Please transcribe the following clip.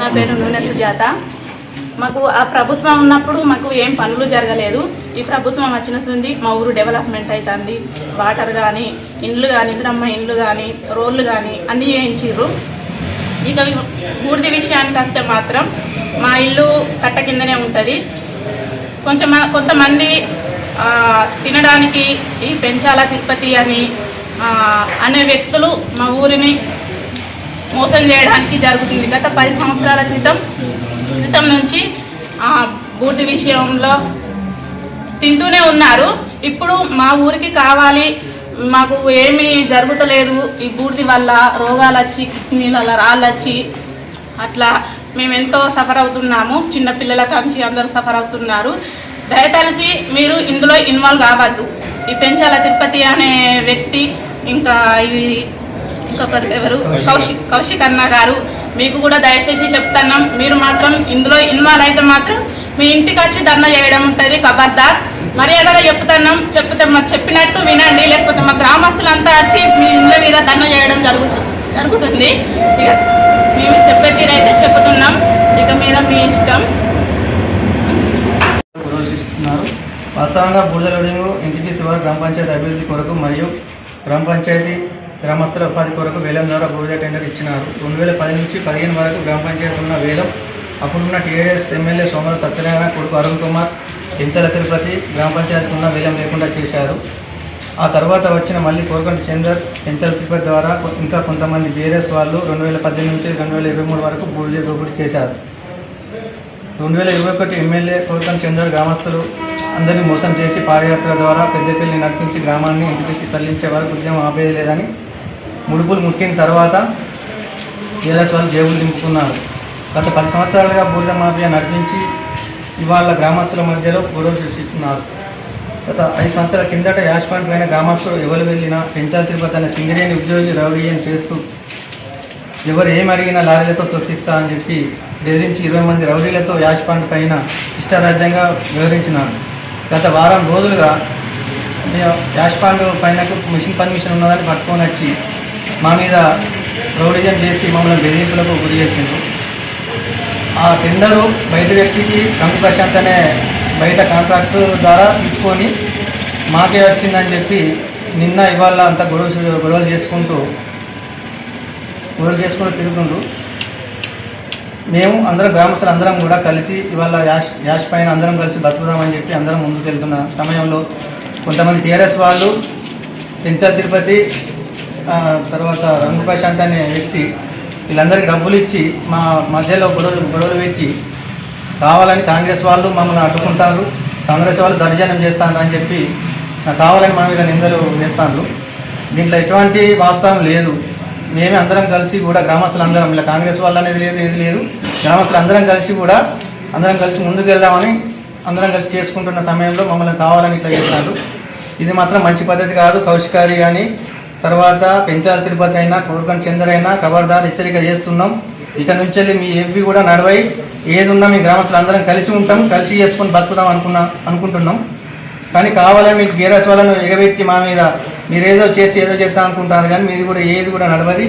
నా పేరు నూనె సుజాత. మాకు ఆ ప్రభుత్వం ఉన్నప్పుడు మాకు ఏం పనులు జరగలేదు. ఈ ప్రభుత్వం వచ్చిన సుంది మా ఊరు డెవలప్మెంట్ అవుతుంది వాటర్ కానీ ఇండ్లు కానీ ఇంద్రమ్మ ఇండ్లు కానీ రోడ్లు కానీ అన్నీ చేయించారు ఇక బూడిది విషయానికి వస్తే మాత్రం మా ఇల్లు కట్ట కిందనే ఉంటుంది. కొంచెం కొంతమంది తినడానికి ఈ పెంచాల తిరుపతి అని అనే వ్యక్తులు మా ఊరిని మోసం చేయడానికి జరుగుతుంది. గత పది సంవత్సరాల క్రితం క్రితం నుంచి ఆ, విషయంలో తింటూనే ఉన్నారు. ఇప్పుడు మా ఊరికి కావాలి. మాకు ఏమీ జరుగుతలేదు. ఈ బూడిది వల్ల రోగాలు వచ్చి కిడ్నీల రాళ్ళు వచ్చి అట్లా మేము ఎంతో సఫర్ అవుతున్నాము. చిన్నపిల్లల కాంచి అందరూ సఫర్ అవుతున్నారు. దయతలిసి మీరు ఇందులో ఇన్వాల్వ్ కావద్దు. ఈ పెంచాల తిరుపతి అనే వ్యక్తి ఇంకా ఈ ఇంకొకరు ఎవరు? కౌశిక్ కౌశిక్ అన్న గారు. మీకు కూడా దయచేసి చెప్తున్నాం మీరు మాత్రం ఇందులో ఇన్వాల్వ్ అయితే మాత్రం మీ ఇంటికి వచ్చి ధర్నా చేయడం ఉంటుంది ఖబర్దార్ మర్యాదగా చెప్తున్నాం చెప్తే మాకు చెప్పినట్టు వినండి లేకపోతే మా గ్రామస్తులంతా వచ్చి మీ ఇండ్ల మీద ధర్నా చేయడం జరుగుతుంది జరుగుతుంది. ఇక మేము చెప్పే తీరైతే చెప్తున్నాం. ఇక మీద మీ ఇష్టం. వాస్తవంగా బూడిదలోడింగు ఇంటికి శివారు గ్రామ పంచాయతీ అభివృద్ధి కొరకు మరియు గ్రామ పంచాయతీ గ్రామస్తుల ఉపాధి కొరకు వేలం ద్వారా బూడిద టెండర్ ఇచ్చినారు. రెండు వేల పది నుంచి పదిహేను వరకు గ్రామ పంచాయతీ ఉన్న వేలం అప్పుడున్న టీఆర్ఎస్ ఎమ్మెల్యే సోమల సత్యనారాయణ కొడుకు అరుణ్ కుమార్ చెంచల తిరుపతి గ్రామ పంచాయతీ ఉన్న వేలం లేకుండా చేశారు. ఆ తర్వాత వచ్చిన మళ్ళీ కోరుకొండ చందర్ పెంచల తిరుపతి ద్వారా ఇంకా కొంతమంది బీఆర్ఎస్ వాళ్ళు రెండు వేల పద్దెనిమిది నుంచి రెండు వేల ఇరవై మూడు వరకు బూడిద దోపిడీ చేశారు. రెండు వేల ఇరవై ఒకటి ఎమ్మెల్యే కోరుకొండ చంద్ర గ్రామస్తులు అందరినీ మోసం చేసి పాదయాత్ర ద్వారా పెద్దపల్లి నడిపించి గ్రామాన్ని ఇంటికి తరలించే వరకు ఉద్యమం ఆపేయలేదని ముడుపులు ముట్టిన తర్వాత టీఆర్ఎస్ వాళ్ళు జేబులు దింపుకున్నారు. గత పది సంవత్సరాలుగా బూడిద మాఫియా నడిపించి ఇవాళ గ్రామస్తుల మధ్యలో గొడవ సృష్టిస్తున్నారు. గత ఐదు సంవత్సరాల కిందట యాష్ పాయింట్ పైన గ్రామస్తులు ఎవరు వెళ్ళినా పెంచాల తిరుపతి అనే సింగరేణి ఉద్యోగి రౌడీ అని చేస్తూ ఎవరు ఏం అడిగినా లారీలతో తొక్కిస్తా అని చెప్పి బెదిరించి ఇరవై మంది రౌడీలతో యాష్ పాండ్ పైన ఇష్టారాజ్యంగా వివరించినారు గత వారం రోజులుగా మే- పాండ్ పైన మిషన్ పర్మిషన్ ఉన్నదని పట్టుకొని వచ్చి మా మీద రౌడిజం చేసి మమ్మల్ని బెదిరింపులకు గురి చేసిండ్రు. ఆ టెండరు బయట వ్యక్తికి రంగు ప్రశాంత్ అనే బయట కాంట్రాక్టు ద్వారా తీసుకొని మాకే వచ్చిందని చెప్పి నిన్న ఇవాళ అంతా గొడవ గొడవలు చేసుకుంటూ గొడవలు చేసుకుంటూ తిరుగుతుండ్రు. మేము అందరం గ్రామస్తులు అందరం కూడా కలిసి ఇవాళ యాష్ యాష్ పైన అందరం కలిసి బతుకుదామని చెప్పి అందరం ముందుకు వెళ్తున్న సమయంలో కొంతమంది టీఆర్ఎస్ వాళ్ళు పెంచా తిరుపతి తర్వాత రంగు ప్రశాంత్ అనే వ్యక్తి వీళ్ళందరికీ డబ్బులు ఇచ్చి మా మధ్యలో గొడవలు గొడవలు పెట్టి కావాలని కాంగ్రెస్ వాళ్ళు మమ్మల్ని అడ్డుకుంటారు కాంగ్రెస్ వాళ్ళు దర్జనం చేస్తాను అని చెప్పి నాకు కావాలని మా మీద నిందలు వేస్తాను దీంట్లో ఎటువంటి వాస్తవం లేదు. మేమే అందరం కలిసి కూడా గ్రామస్తులు అందరం ఇలా కాంగ్రెస్ వాళ్ళు అనేది లేదు ఏది లేదు. గ్రామస్తులు అందరం కలిసి కూడా అందరం కలిసి ముందుకు వెళ్దామని అందరం కలిసి చేసుకుంటున్న సమయంలో మమ్మల్ని కావాలని ఇట్లా చేస్తున్నారు ఇది మాత్రం మంచి పద్ధతి కాదు కౌశికారి కానీ తర్వాత పెంచాల తిరుపతి అయినా కోరుకొని చందర్ కబర్దార్ హెచ్చరిక చేస్తున్నాం. ఇక నుంచి వెళ్ళి మీ ఎవ్వి కూడా నడవై ఏది ఉన్నా మీ గ్రామస్తులు అందరం కలిసి ఉంటాం కలిసి చేసుకొని బతుకుదాం అనుకున్నా అనుకుంటున్నాం. కానీ కావాలని మీకు గీరస్ వాళ్ళను ఎగబెట్టి మా మీద మీరు ఏదో చేసి ఏదో చెప్తా అనుకుంటారు కానీ మీది కూడా ఏది కూడా నడవది.